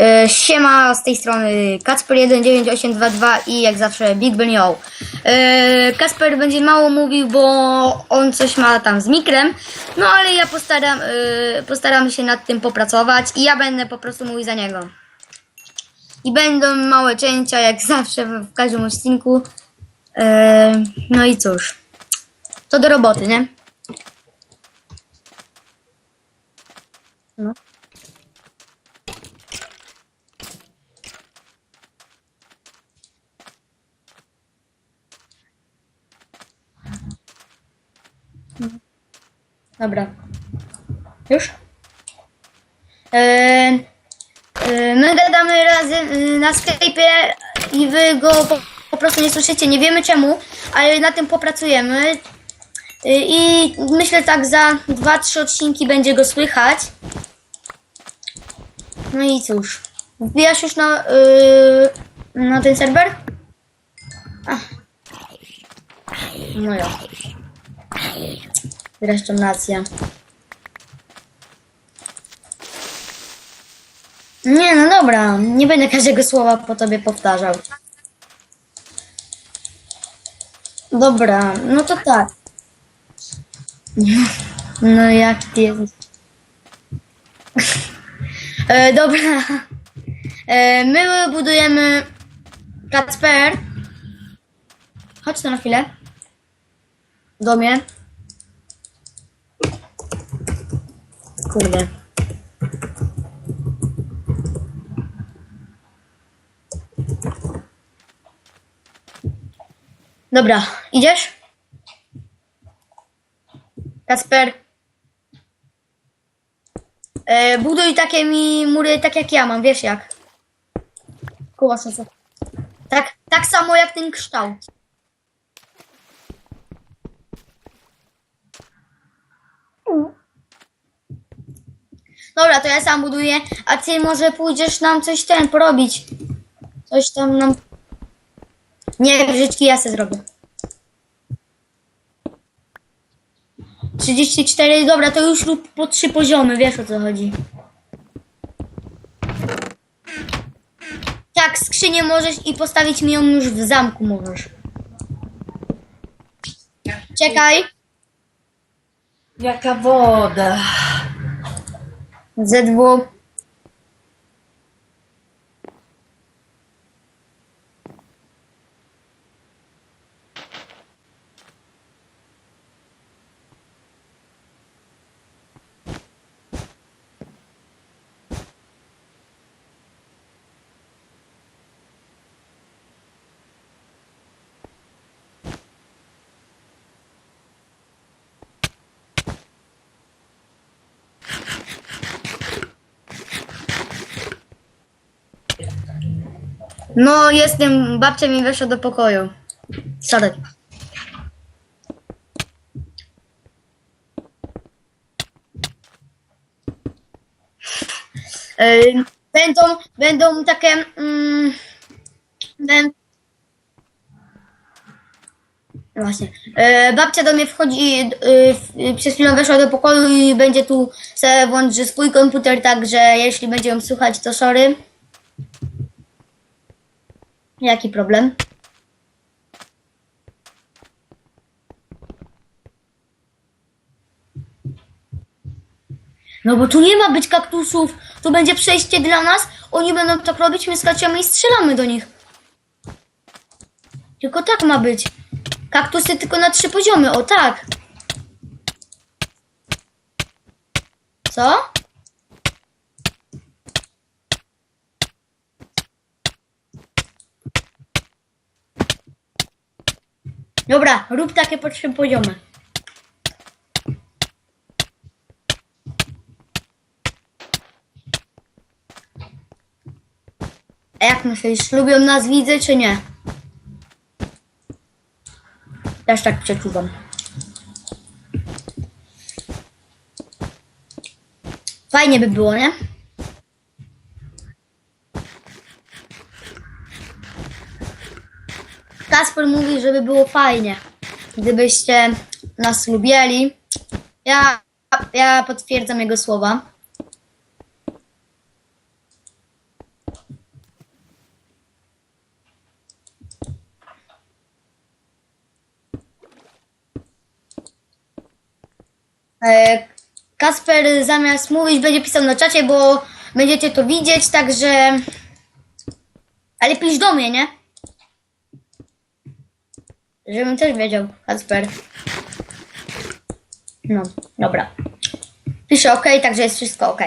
E, Siema, z tej strony Kacper19822 i jak zawsze Big Ben Yo. E, Kasper będzie mało mówił, bo on coś ma tam z mikrem, no ale ja postaram, e, postaram się nad tym popracować i ja będę po prostu mówił za niego. I będą małe cięcia, jak zawsze w każdym odcinku. No i cóż, to do roboty, nie? No. Dobra. Już? Eee, e, my gadamy razem e, na Skype'ie i wy go po, po prostu nie słyszycie. Nie wiemy czemu, ale na tym popracujemy. E, I myślę tak za 2-3 odcinki będzie go słychać. No i cóż. Wbijasz już na, yy, na ten serwer? Ach. No ja. Zresztą nacja. Nie, no dobra. Nie będę każdego słowa po tobie powtarzał. Dobra, no to tak. No jak ty jesteś? E, dobra. E, my budujemy Kacper. Chodź na chwilę. Domie. Kurde. Dobra, idziesz? Kasper. E, buduj takie mi mury, tak jak ja mam, wiesz jak. Serca. Tak, tak samo jak ten kształt. Dobra, to ja sam buduję, a ty może pójdziesz nam coś ten porobić. Coś tam nam... Nie, brzydki ja se zrobię. 34, dobra, to już lub po trzy poziomy, wiesz o co chodzi. Tak, skrzynię możesz i postawić mi ją już w zamku możesz. Czekaj. Jaka woda. ZW. No, jestem, babcia mi weszła do pokoju. Sorry. Będą, będą takie, mm, no Właśnie. E, babcia do mnie wchodzi, e, przez chwilę weszła do pokoju i będzie tu sobie włączy swój komputer, także jeśli będzie ją słuchać, to sorry. Jaki problem? No bo tu nie ma być kaktusów, tu będzie przejście dla nas, oni będą tak robić, my skaczemy i strzelamy do nich. Tylko tak ma być. Kaktusy tylko na trzy poziomy, o tak. Co? Dobra, rób takie po trzy poziomy. A jak myślisz, lubią nas widzę czy nie? Też tak przeczuwam. Fajnie by było, nie? Kasper mówi, żeby było fajnie. Gdybyście nas lubieli. Ja, ja potwierdzam jego słowa. E, Kasper zamiast mówić będzie pisał na czacie, bo będziecie to widzieć, także... Ale pisz do mnie, nie? Żebym też wiedział, Kasper. No, dobra. Pisze OK, także jest wszystko OK.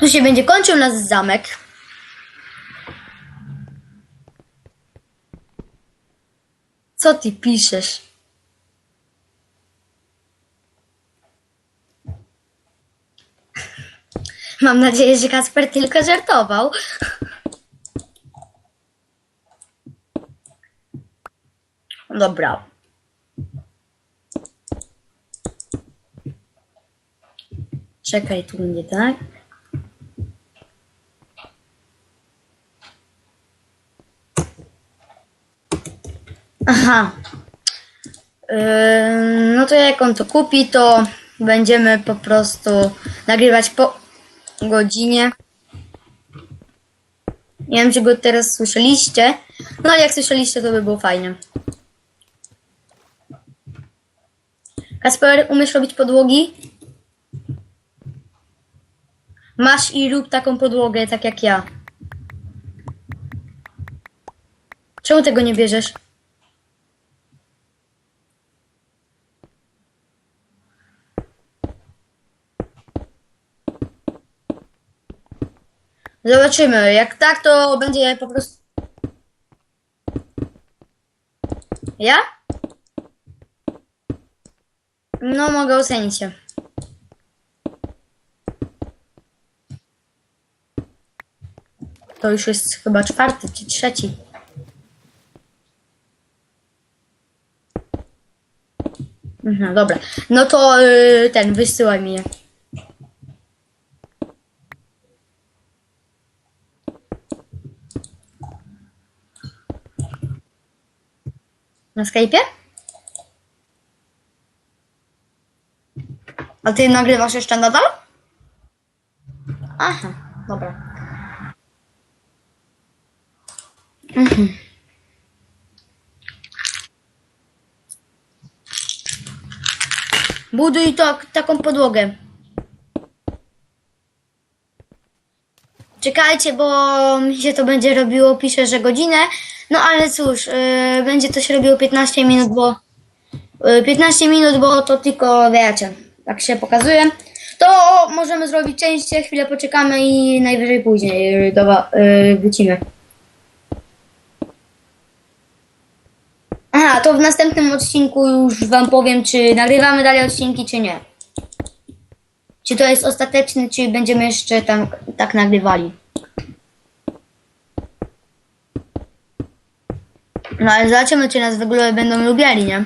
Tu się będzie kończył nasz zamek. Co ty piszesz? Mam nadzieję, że Kasper tylko żartował. Dobra. Czekaj, tu nie tak. Aha. No to jak on to kupi, to będziemy po prostu nagrywać po godzinie. Nie wiem, czy go teraz słyszeliście. No ale jak słyszeliście, to by było fajnie. Kasper, umiesz robić podłogi? Masz i rób taką podłogę, tak jak ja. Czemu tego nie bierzesz? Zobaczymy. Jak tak, to będzie po prostu. Ja? No, mogę ocenić się. To już jest chyba czwarty czy trzeci. Mhm, dobra. No to yy, ten, wysyłaj mi je. Na Skype'ie? A ty nagrywasz jeszcze nadal? Aha, dobra. Mhm. Buduj to, taką podłogę. Czekajcie, bo mi się to będzie robiło, pisze, że godzinę. No ale cóż, yy, będzie to się robiło 15 minut, bo yy, 15 minut, bo to tylko wiecie, tak się pokazuje. To możemy zrobić częściej, chwilę poczekamy i najwyżej później yy, do, wa- yy, wrócimy. Aha, to w następnym odcinku już wam powiem, czy nagrywamy dalej odcinki, czy nie. Czy to jest ostateczny, czy będziemy jeszcze tam tak nagrywali. No ale zobaczymy, czy nas w ogóle będą lubiali, nie?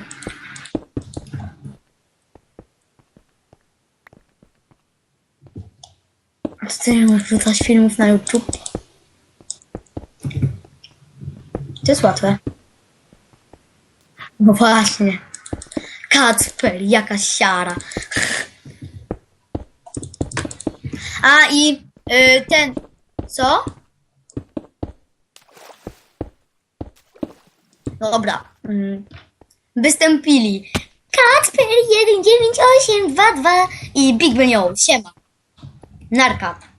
Możesz wrzucać filmów na YouTube? To jest łatwe. No właśnie. Kacper, jaka siara. A i y, ten. Co? Dobra. Mm. Wystąpili Kacper 19822 i Big Ben Yo. Siema. Narka.